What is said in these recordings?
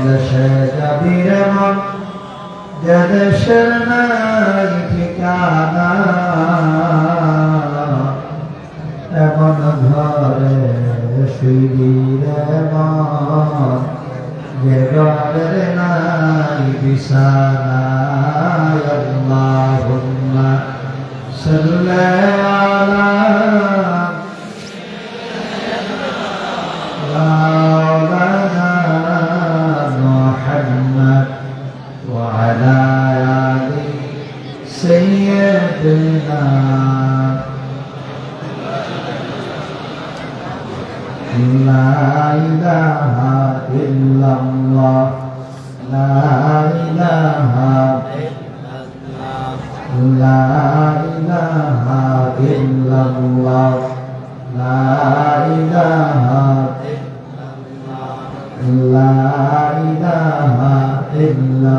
দেশে যাবি রে মন যে দেশের নাই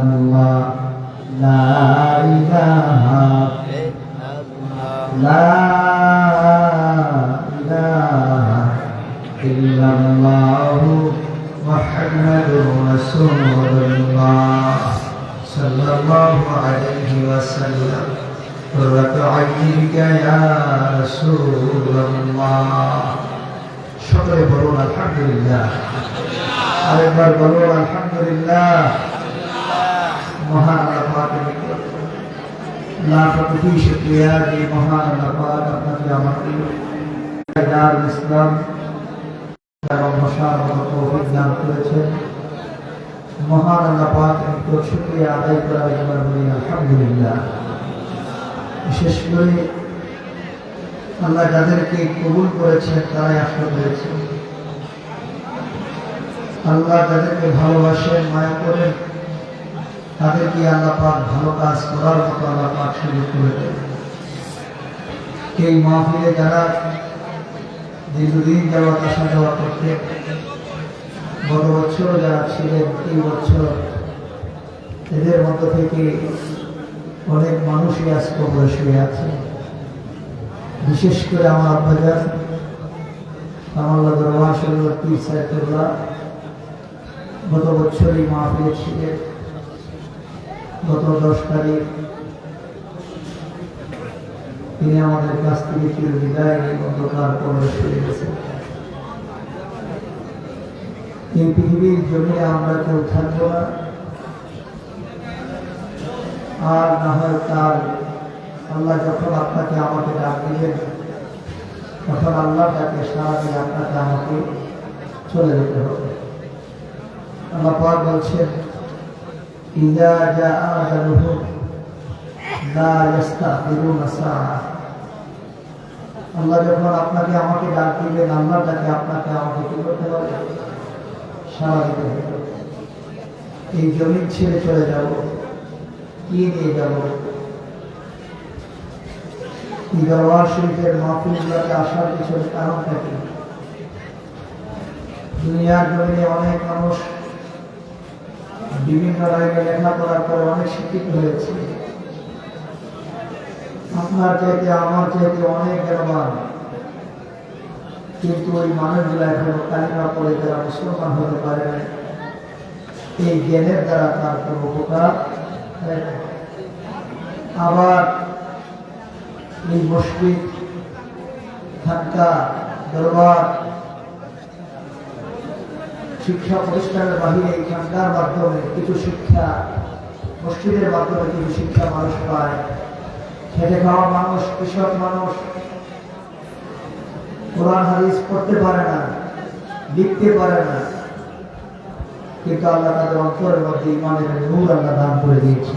الله لا إله لا إله إلا الله محمد رسول الله صلى الله عليه وسلم قرة عينك يا رسول الله شكرا بلون الحمد لله أكبر بلون الحمد لله মহান আল্লাহ পাকের নিকট লাখ আল্লাহ দান করেছেন মহান আল্লাহ নিকট শুকরিয়া আদায় করার বিশেষ করে আল্লাহ যাদেরকে কবুল করেছেন তারাই আসলে পেরেছেন আল্লাহ যাদেরকে ভালোবাসেন, মায়া করেন তাদেরকে আল্লাহ পাক ভালো কাজ করার মতো আল্লাহ পাক সুযোগ করে দেন। এই মাহফিলে যারা দীর্ঘদিন যাওয়া আসা যাওয়া করতে গত বছর যারা ছিলেন, এই বছর এদের মধ্য থেকে অনেক মানুষই আজ কবরে শুয়ে আছে। বিশেষ করে আমার আব্বাজান আমার দরবার শরীর পীর গত বছরই মাহফিলে ছিলেন। গত দশ তারিখ তিনি আমাদের কাছ থেকে চির বিদায় অন্ধকার প্রবেশ করে গেছেন। এই পৃথিবীর জমিনে আমরা কেউ থাকব না। আর না হয় তার আল্লাহ যখন আপনাকে আমাকে ডাক দিলেন তখন আল্লাহ তাকে সারা দিয়ে আপনাকে আমাকে চলে যেতে হবে। আল্লাহ পাক বলছেন ইজা যা আজালুহু লা ইস্তাখিরুনা সাআ আল্লাহ যখন আপনাকে আমাকে ডাক দিবেন আল্লাহ তাকে আপনাকে আমাকে কি করতে হবে? সারা দিতে এই জমিন ছেড়ে চলে যাব। কি নিয়ে যাব? এই দরবার শরীফের মাহফিলগুলোতে আসার পিছনে কারণটা কি? দুনিয়ার জমিনে অনেক মানুষ বিভিন্ন লাইনে লেখাপড়া করে অনেক শিক্ষিত হয়েছে। আপনার চাইতে, আমার চাইতে অনেক জ্ঞানবান কিন্তু ওই মানুষগুলো এখনও কালিমা পড়ে তারা মুসলমান হতে পারে না এই জ্ঞানের দ্বারা তার কোনো উপকার আবার এই মসজিদ খানকা দরবার শিক্ষা প্রতিষ্ঠানের বাহিরে খানকার মাধ্যমে কিছু শিক্ষা মসজিদের মাধ্যমে কিছু শিক্ষা মানুষ পায়। খেটে খাওয়া মানুষ কৃষক মানুষ কোরআন হাদিস পড়তে পারে না লিখতে পারে না। কিন্তু আল্লাহ তাদের অন্তরের মধ্যে ইমানের নূর আল্লাহ দান করে দিয়েছে।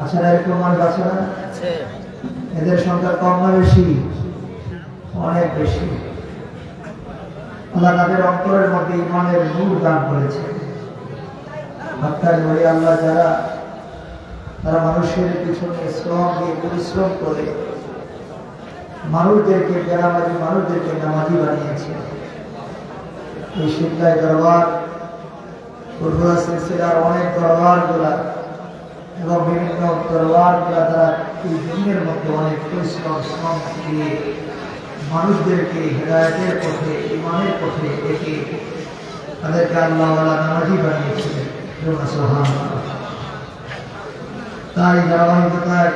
আচ্ছা না এরকম মানুষ আছে না? এদের সংখ্যা কম না বেশি? অনেক বেশি। আল্লাহ তাদের অন্তরের মধ্যে ইমানের নূর দান করেছে। হত্যার আল্লাহ যারা, তারা মানুষের পিছনে শ্রম দিয়ে পরিশ্রম করে, মানুষদেরকে বেড়াবাজি মানুষদেরকে নামাজি বানিয়েছে। এই শিল্লায় দরবার পূর্বা সিলসিলার অনেক দরবারগুলা এবং বিভিন্ন দরবারগুলা তারা এই দিনের মধ্যে অনেক পরিশ্রম, শ্রম দিয়ে মানুষদেরকে হেদায়তের পথে ইমানের পথে ডেকে তাদেরকে আল্লাহওয়ালা নামাজি বানিয়েছিলেন। তাই ধারাবাহিকতায়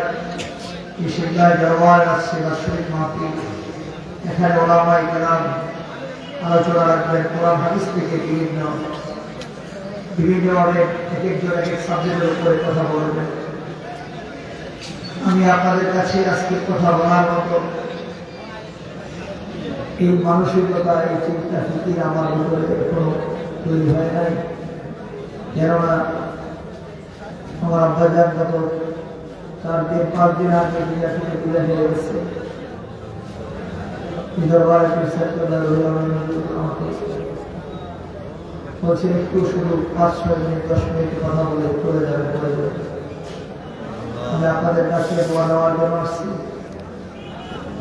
এখানে ওলামাই কেরাম আলোচনা রাখবেন। কোরআন, হাদিস থেকে বিভিন্ন বিভিন্নভাবে এক একজন এক এক সাবজেক্টের উপরে কথা বলবেন। আমি আপনাদের কাছে আজকে কথা বলার মতো এই মানসিকতা এই চিন্তা ফিকির আমার ভিতরে এখনও তৈরি হয় নাই। কেননা আমার আব্বাজান গত চার দিন পাঁচ দিন আগে দুনিয়া থেকে হয়ে গেছে একটু মিনিট, দশ মিনিট যাবে আমি আপনাদের কাছে দোয়া নেওয়ার জন্য আসছি।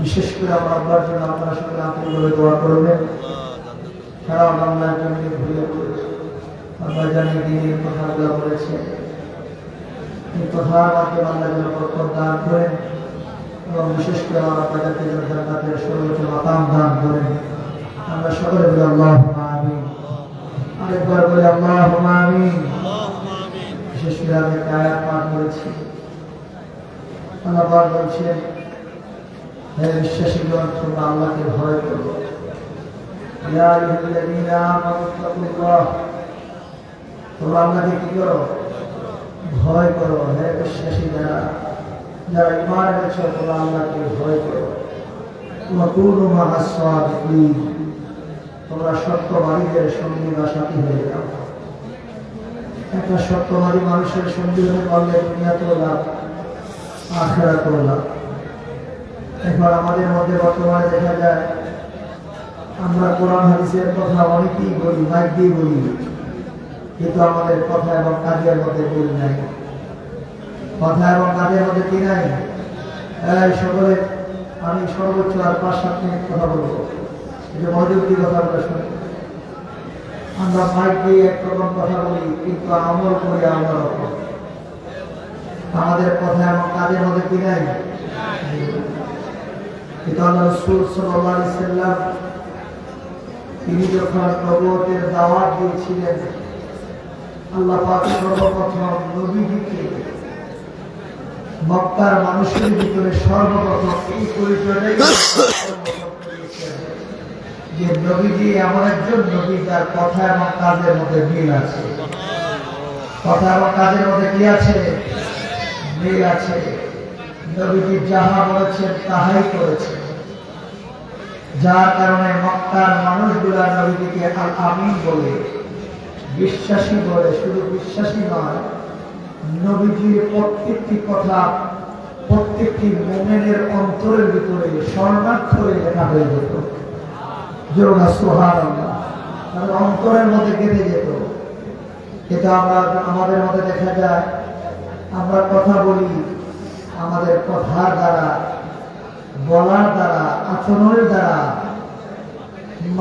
বিশেষ করে আমার আব্বার জন্য আপনারা সকলে আন্তরিকভাবে দোয়া করবেন সারা বাংলার জন্য ঘুরে আব্বা জানি দিনের কথাগুলো বলেছে। এই মাধ্যমে আল্লাহ যেন বরকত দান করেন এবং বিশেষ করে আমার আব্বাজাকে যেন জান্নাতের সর্বোচ্চ মাতাম দান করেন। আমরা সকলে বলি আল্লাহ আমিন। আরেকবার বলি আল্লাহ আমিন। বিশেষ করে আমি আয়াত পাঠ করেছি। আল্লাহ বলছেন হে বিশ্বাসীগণ তোমরা আল্লাহকে ভয় করো। তোমরা আল্লাহকে কি করো? ভয় করো। হে বিশ্বাসী যারা যারা ইমান এনেছ, তোমরা আল্লাহকে ভয় করো। তোমরা সত্যবাদীদের সঙ্গী বা সাথী হয়ে যাও। একটা সত্যবাদী মানুষের সঙ্গী হতে পারলে দুনিয়াতেও লাভ, আখেরাতেও লাভ। এখন আমাদের মধ্যে বর্তমানে দেখা যায়, আমরা কোরআন হাদিসের কথা অনেকেই বলি, মাইক দিয়ে বলি, কিন্তু আমাদের কথা এবং কাজের মধ্যে মিল নাই। কথা এবং কাজের মধ্যে কি নাই? সকলে, আমি সর্বোচ্চ আর পাঁচ, সাত মিনিট কথা বলব। যে মজুরি কথা আমরা শুনি আমরা মাইক দিয়ে একরকম কথা বলি, কিন্তু আমল করি আমরা আমাদের কথা এবং কাজের মধ্যে কি নাই? তিনি যখন নবুয়তের দাওয়াত দিয়েছিলেন, আল্লাহ সর্বপ্রথম নবীজিকে মক্কার মানুষের ভিতরে সর্বপ্রথম এই পরিচয়টাই যে নবীজি এমন একজন নবী যার কথা এবং কাজের মধ্যে মিল আছে। কথা এবং কাজের মধ্যে কি আছে? মিল আছে। নবীজি যাহা বলেছেন তাহাই করেছেন। যার কারণে মক্কার মানুষগুলা নবীজিকে আল আমিন বলে, বিশ্বাসী বলে, শুধু বিশ্বাসী নয়, নবীজির প্রত্যেকটি কথা, প্রত্যেকটি মোমেনের অন্তরের ভিতরে স্বর্ণাক্ষরে লেখা হয়ে যেত। জোড়া সোহার তাদের অন্তরের মধ্যে গেঁথে যেত। এটা আমরা, আমাদের মধ্যে দেখা যায়, আমরা কথা বলি আমাদের কথার দ্বারা, বলার দ্বারা, আচরণের দ্বারা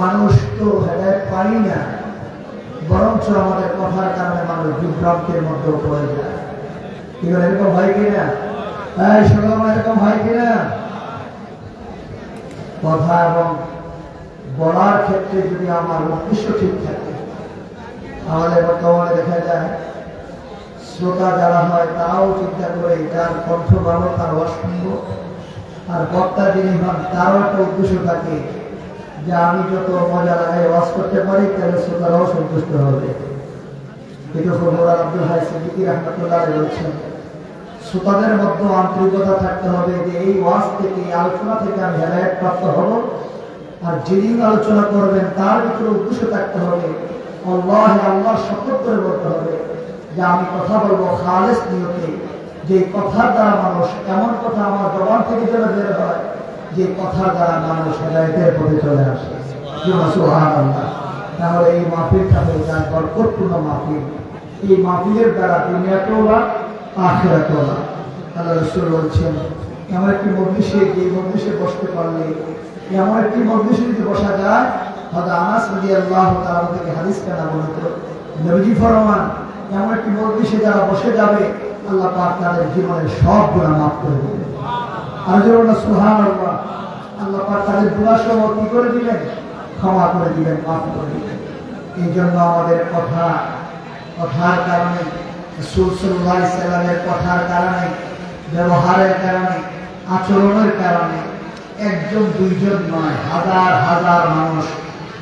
মানুষ তো হেদায়ত পাই না, বরঞ্চ আমাদের কথার কারণে মানুষ বিভ্রান্তের মধ্যে পড়ে যায়। এরকম হয় কিনা? হ্যাঁ সকাল এরকম হয় কিনা? কথা এবং বলার ক্ষেত্রে যদি আমার উদ্দেশ্য ঠিক থাকে আমাদের বর্তমানে দেখা যায় শ্রোতা যারা হয় তারাও চিন্তা করে যার কণ্ঠ ভালো, তার অসম্ভ আর বক্তা যিনি হন, তারও একটা উদ্দেশ্য থাকে যে আমি যত মজা লাগাই ওয়াজ করতে পারি, তাহলে শ্রোতারাও সন্তুষ্ট হবে। কিন্তু ফরমুলার আব্দুল হাই সিদ্দিকি রহমতুল্লাহ বলছেন, শ্রোতাদের মধ্যে আন্তরিকতা থাকতে হবে যে এই ওয়াজ থেকে, এই আলোচনা থেকে আমি হেদায়ত প্রাপ্ত হব। আর যিনি আলোচনা করবেন, তার ভিতরে উদ্দেশ্য থাকতে হবে, আল্লাহ আল্লাহ শপথ করে বলতে হবে। যে আমি কথা বলব খালেস নিয়তে। যে কথার দ্বারা মানুষ এমন কথা আমার জবান থেকে যেন বের হয়, যে কথার দ্বারা মানুষ হেদায়তের পথে চলে আসে। তাহলে এই মাহফিলটা হয়ে যায় বরকতপূর্ণ মাহফিল। এই মাহফিলের দ্বারা দুনিয়াতেও লাভ আখেরাতেও লাভ আল্লাহ রসুল বলছেন, এমন একটি মজলিসে যে মজলিসে বসতে পারলে, এমন একটি মজলিসে যদি বসা যায় হয়তো আনাস নদী আল্লাহ তার থেকে হাদিস কেনা বলত নবীজি ফরমান এমন একটি যারা বসে যাবে, আল্লাহ পাক তাদের জীবনের সব গুণা মাফ করে দেবে আর যেমন সুহান আল্লাহ আল্লাহ পাক তাদের কি করে দিলেন ক্ষমা করে দিলেন মাফ করে দিলেন এই জন্য আমাদের কথা, কথার কারণে সুলসুল্লাহ ইসলামের কথার কারণে, ব্যবহারের কারণে, আচরণের কারণে, একজন, দুইজন নয়, হাজার হাজার মানুষ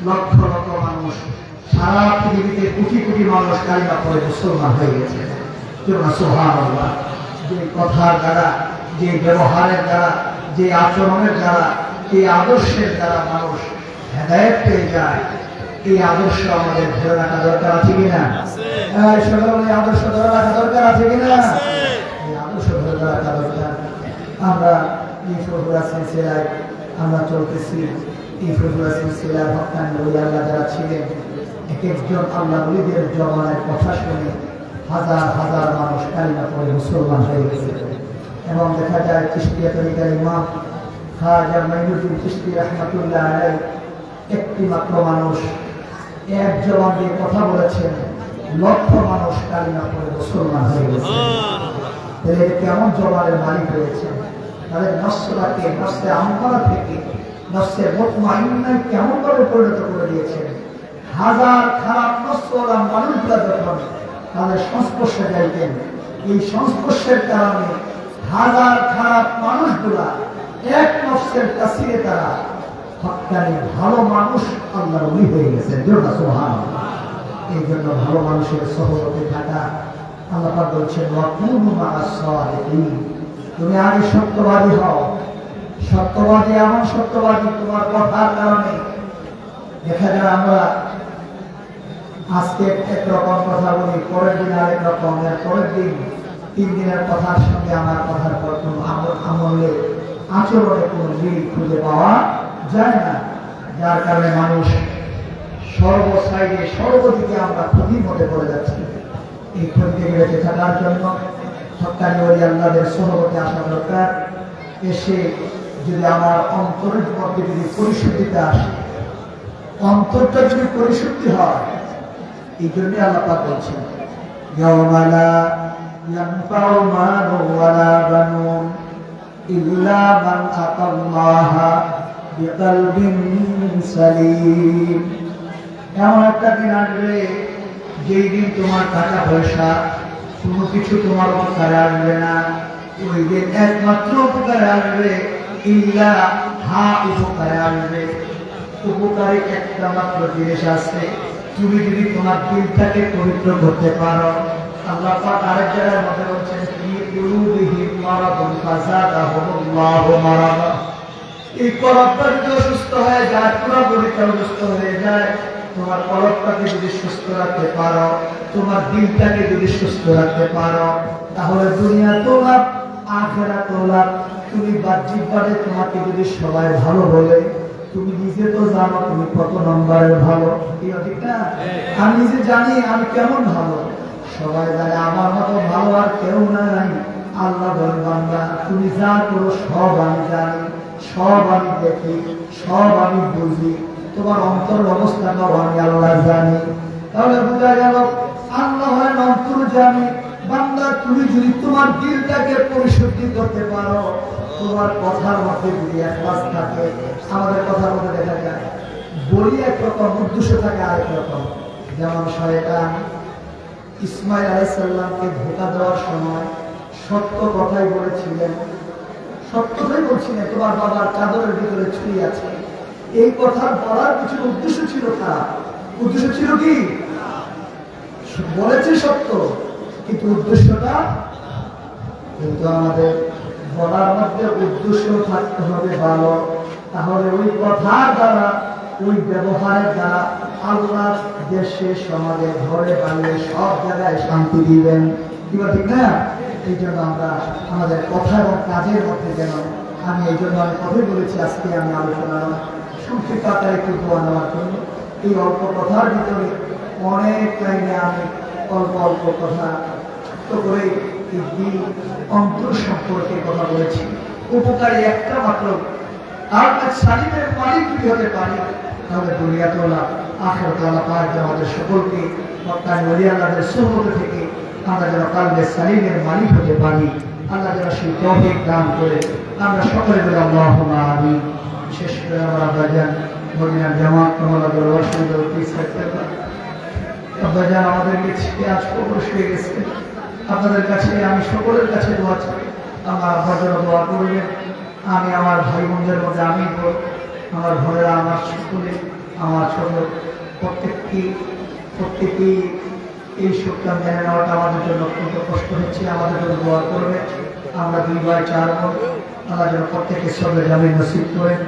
লক্ষ লক্ষ সারা পৃথিবীতে কোটি কোটি মানুষ কালিমা পরে মুসলমান হয়ে গেছে। যে কথার দ্বারা, যে ব্যবহারের দ্বারা, যে আচরণের দ্বারা, যে আদর্শের দ্বারা মানুষ হেদায়ত পেয়ে যায়, এই আদর্শ আমাদের ধরে রাখা দরকার আছে কিনা? এই আদর্শ ধরে রাখা দরকার আছে কিনা? এই আদর্শ ধরে রাখা দরকার। আমরা এই সিলসিলায়, আমরা চলতেছি। এই যারা ছিলেন এক একজন আল্লাহ বলিদের জমানের কথা শুনে হাজার হাজার মানুষ কালিমা পরে মুসলমান হয়ে গেছে। এবং দেখা যায় চিস্তিয়া তরিকার ইমাম খাজা মাইনুদ্দিন চিস্তি রহমতুল্লাহ আলাই একটি মাত্র মানুষ, এক জবান দিয়ে কথা বলেছেন, লক্ষ মানুষ কালিমা পরে মুসলমান হয়ে গেছে। এটা কেমন জবানের মালিক রয়েছে? তাদের নশ্বরাকে নস্যে আমপারা থেকে নস্যে মোটমাইন্নায় কেমন ভাবে পরিণত করে দিয়েছেন? হাজার খারাপ নস্যরা মানুষগুলা যখন তাদের সংস্পর্শে যাইতেন, এই সংস্পর্শের কারণে হাজার খারাপ মানুষগুলা এক নস্যের কাছে তারা হকানি ভালো মানুষ আল্লাহর উনি হয়ে গেছে। সোহান এই জন্য ভালো মানুষের সহমতে থাকা আল্লাহ বলছেন তুমি আগে সত্যবাদী হও। সত্যবাদী এমন সত্যবাদী তোমার কথার কারণে দেখা যায় আমরা আজকে একরকম কথা বলি, পরের দিন আরেক রকম। পরের দিন তিন দিনের কথার সঙ্গে আমার কথার পর কোনো আমল আচরণে কোনো মিল খুঁজে পাওয়া যায় না। যার কারণে মানুষ সর্ব সাইডে সর্বদিকে আমরা ক্ষতির মধ্যে পড়ে যাচ্ছি। এই ক্ষতি থেকে বেঁচে থাকার জন্য সরকারি ওই আল্লাহদের সহমতে আসা দরকার। এসে যদি আমার অন্তরের মধ্যে যদি পরিশুদ্ধিতে আসে, অন্তরটা যদি পরিশুদ্ধি হয় এই জন্য আল্লাহ পাক বলছেন ইয়াওমালা ইয়ানফাউ মালু ওয়ালা বানুন ইল্লা মান আতাল্লাহা বিকলবিন সালিম। এমন একটা দিন আসবে, যেই দিন তোমার টাকা পয়সা, কোনো কিছু তোমার উপকারে আসবে না। ওই দিন একমাত্র উপকারে আসবে, ইল্লা হা উপকারে আসবে। উপকারে একটা মাত্র জিনিস আছে তুমি যদি তোমার দিলটাকে পবিত্র করতে পারো, আল্লাহ পাক আরেক জায়গায় মধ্যে বলছেন কি কুলুবিহিম মারাদুন ফাযাদাহুমুল্লাহু মারাদা। এই কলবটা যদি অসুস্থ হয়ে যায় পুরো বডিটা অসুস্থ হয়ে যায়, তোমার কলবটাকে যদি সুস্থ রাখতে পারো, তোমার দিলটাকে যদি সুস্থ রাখতে পারো, তাহলে দুনিয়া তো লাভ আখেরা তো লাভ। তুমি বাহ্যিক ভাবে তোমাকে যদি সবাই ভালো বলে তুমি নিজে তো জানো তুমি কত নম্বরের ভালো। ঠিক না আমি নিজে জানি আমি কেমন ভালো। সবাই জানে আমার মতো ভালো আর কেউ নাই। আল্লাহ বলে বান্দা তুমি যা করো সব আমি জানি সব আমি দেখি সব আমি বুঝি। তোমার অন্তর অবস্থাটাও আমি আল্লাহ জানি। তাহলে বোঝা গেল আল্লাহ হয় অন্তর জানি। বান্দা তুমি যদি তোমার দিলটাকে পরিশুদ্ধি করতে পারো তোমার কথার মধ্যে যদি একলাস থাকে, আমাদের কথার মধ্যে দেখা যায়, বলি একরকম উদ্দেশ্য থাকে আরেক রকম। যেমন শয়তান ইসমাইল আলাইসাল্লামকে ধোকা দেওয়ার সময় সত্য কথাই বলেছিলেন। সত্যটাই বলছিলেন, তোমার বাবার চাদরের ভিতরে ছুরি আছে। এই কথা বলার কিছু উদ্দেশ্য ছিল তার। উদ্দেশ্য ছিল কি? বলেছে সত্য, কিন্তু উদ্দেশ্যটা কিন্তু আমাদের বলার মধ্যে উদ্দেশ্য থাকতে হবে ভালো। তাহলে ওই কথার দ্বারা, ওই ব্যবহারের দ্বারা আল্লাহ দেশে, সমাজে, ঘরে বাড়িয়ে সব জায়গায় শান্তি দিবেন। কি ঠিক না? এই জন্য আমরা আমাদের কথা এবং কাজের মধ্যে যেন, আমি এই জন্য আমি কথাই বলেছি আজকে আমি আলোচনা। সংক্ষিপ্ত আকারে একটু দোয়া নেওয়ার জন্য। এই অল্প কথার ভিতরে অনেক লাইনে আমি অল্প অল্প কথা করে অন্তর সম্পর্কে কথা বলেছি। উপকারী একটা মাত্র। তার কাছে সালিমের মালিক যদি হতে পারি, তাহলে দুনিয়া তোলা আখের তোলা পাক আমাদের সকলকে মক্কান ওলি থেকে আমরা যেন কালবে সালিমের মালিক হতে পারি। আল্লাহ যেন সেই তৌফিক দান করে আমরা সকলে বলে আল্লাহ আমি বিশেষ করে আমরা বাজান মদিনার জামাত কমলা দরবার পিস আব্বাজান আমাদেরকে ছেড়ে আজ প্রবেশ হয়ে গেছে। আপনাদের কাছে, আমি সকলের কাছে দোয়া চাই। আমার জন্য দোয়া করবেন। আমি আমার ভাই বোনদের মধ্যে আমি আমার ঘরেরা আমার সকলে, আমার ছোট প্রত্যেকটি প্রত্যেকটি এই শোকটা মেনে নেওয়াটা আমাদের জন্য অত্যন্ত কষ্ট হচ্ছে। আমাদের জন্য দোয়া করবে আমরা দুই ভাই, চার বোন, আল্লাহ যেন প্রত্যেকের সঙ্গে জামিন নসিব করেন।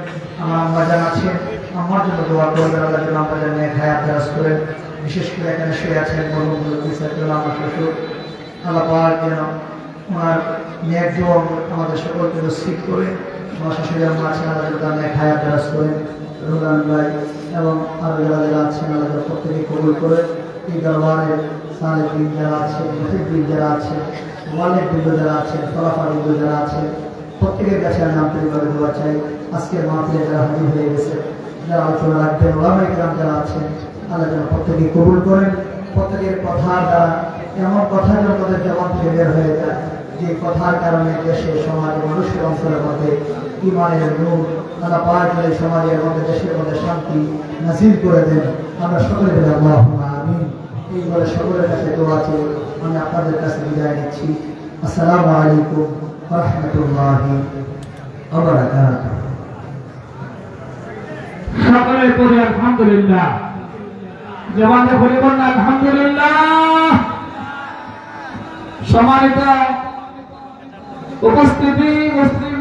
আমার আম্মাজান আছেন আমার জন্য দোয়া করবেন। আল্লাহ যেন আম্মাজান নিয়ে খায় আদারাজ করেন। বিশেষ করে এখানে শুয়ে আছেন মরহুমুল আমার শ্বশুর। আল্লাহ পাক যেন ওনার ন্যাক দোয়া আমাদের সকলকে নসিব করে আছেন আল্লাহ যেন তার ন্যাক খায় আদারাজ করেন রুদান ভাই এবং আরও যারা যারা আছেন যেন প্রত্যেকে কবুল করে এই দরবারের সালেক দিন যারা আছে মুফিদ দিন যারা আছে ওয়ালেদ বৃন্দ যারা আছে ফলাফা বৃন্দ যারা আছে, প্রত্যেকের কাছে আমি আন্তরিকভাবে দোয়া চাই। আজকের মাহফিলে যারা হাজির হয়ে গেছে, যারা আলোচনা রাখবেন ওলামাই গ্রাম যারা আছেন, আল্লাহ যেন প্রত্যেকে কবুল করেন। প্রত্যেকের কথা দ্বারা এমন কথা যেন তাদের জবান থেকে বের হয়ে যায়, যে কথার কারণে দেশে, সমাজে, মানুষের অঞ্চলের মধ্যে ইমানের নূর আল্লাহ পাক করে সমাজের মধ্যে, দেশের মধ্যে শান্তি নাসিল করে দেন। আমরা সকলে বলে, আল্লাহুম্মা এই বলে সকলের কাছে দোয়া চেয়ে আমি আপনাদের কাছে বিদায় নিচ্ছি। আসসালামু আলাইকুম রাহমাতুল্লাহি সকলের পরে আলহামদুলিল্লাহ। জবানে বলে বললেন আলহামদুলিল্লাহ। সম্মানিত উপস্থিতি মুসলিম